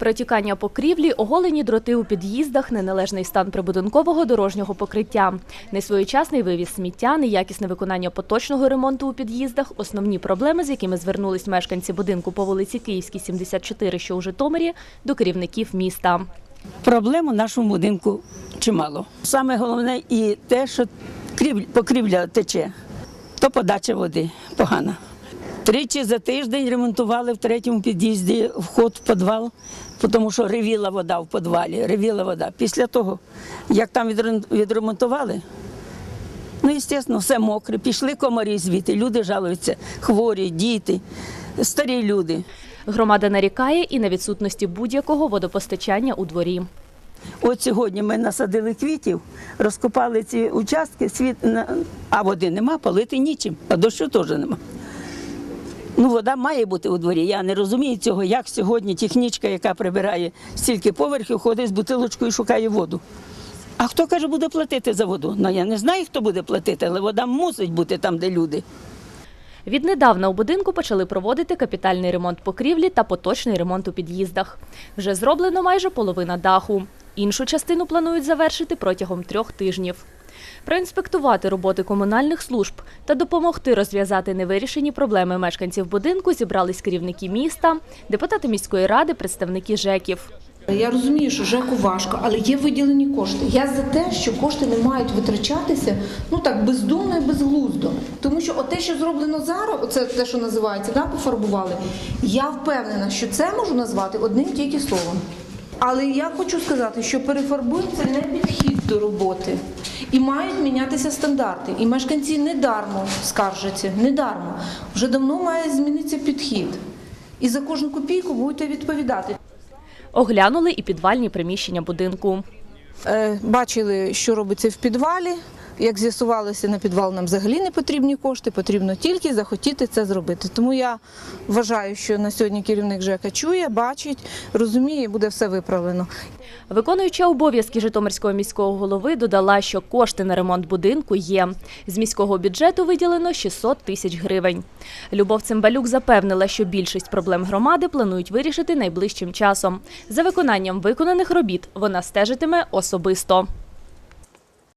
Протікання покрівлі, оголені дроти у під'їздах, неналежний стан прибудинкового дорожнього покриття, несвоєчасний вивіз сміття, неякісне виконання поточного ремонту у під'їздах – основні проблеми, з якими звернулись мешканці будинку по вулиці Київській, 74, що у Житомирі, до керівників міста. Проблем у нашому будинку чимало. Саме головне і те, що крів- покрівля тече, то подача води погана. Тричі за тиждень ремонтували в третьому під'їзді вход в підвал, тому що ревіла вода в підвалі, ревіла вода. Після того, як там відремонтували, ну, звісно, все мокре, пішли комарі звідти, люди жалуються, хворі, діти, старі люди. Громада нарікає і на відсутності будь-якого водопостачання у дворі. От сьогодні ми насадили квітів, розкопали ці участки, світ, а води нема, полити нічим, а дощу теж нема. Ну, вода має бути у дворі. Я не розумію цього, як сьогодні технічка, яка прибирає стільки поверхів, ходить з бутилочкою і шукає воду. А хто каже, буде платити за воду? Ну я не знаю, хто буде платити, але вода мусить бути там, де люди. Віднедавна у будинку почали проводити капітальний ремонт покрівлі та поточний ремонт у під'їздах. Вже зроблено майже половина даху. Іншу частину планують завершити протягом трьох тижнів. Проінспектувати роботи комунальних служб та допомогти розв'язати невирішені проблеми мешканців будинку зібрались керівники міста, депутати міської ради, представники ЖЕКів. Я розумію, що ЖЕКу важко, але є виділені кошти. Я за те, що кошти не мають витрачатися ну так бездумно і безглуздо. Тому що те, що зроблено зараз, оце те, що називається, да, пофарбували. Я впевнена, що це можу назвати одним тільки словом. Але я хочу сказати, що перефарбуємо це не підхід до роботи. І мають мінятися стандарти. І мешканці недармо скаржаться, недармо. Вже давно має змінитися підхід. І за кожну копійку будете відповідати. Оглянули і підвальні приміщення будинку. Е, Бачили, що робиться в підвалі. Як з'ясувалося, на підвал нам взагалі не потрібні кошти, потрібно тільки захотіти це зробити. Тому я вважаю, що на сьогодні керівник ЖЕКа чує, бачить, розуміє, буде все виправлено. Виконуюча обов'язки Житомирського міського голови додала, що кошти на ремонт будинку є. З міського бюджету виділено 600 тисяч гривень. Любов Цимбалюк запевнила, що більшість проблем громади планують вирішити найближчим часом. За виконанням виконаних робіт вона стежитиме особисто.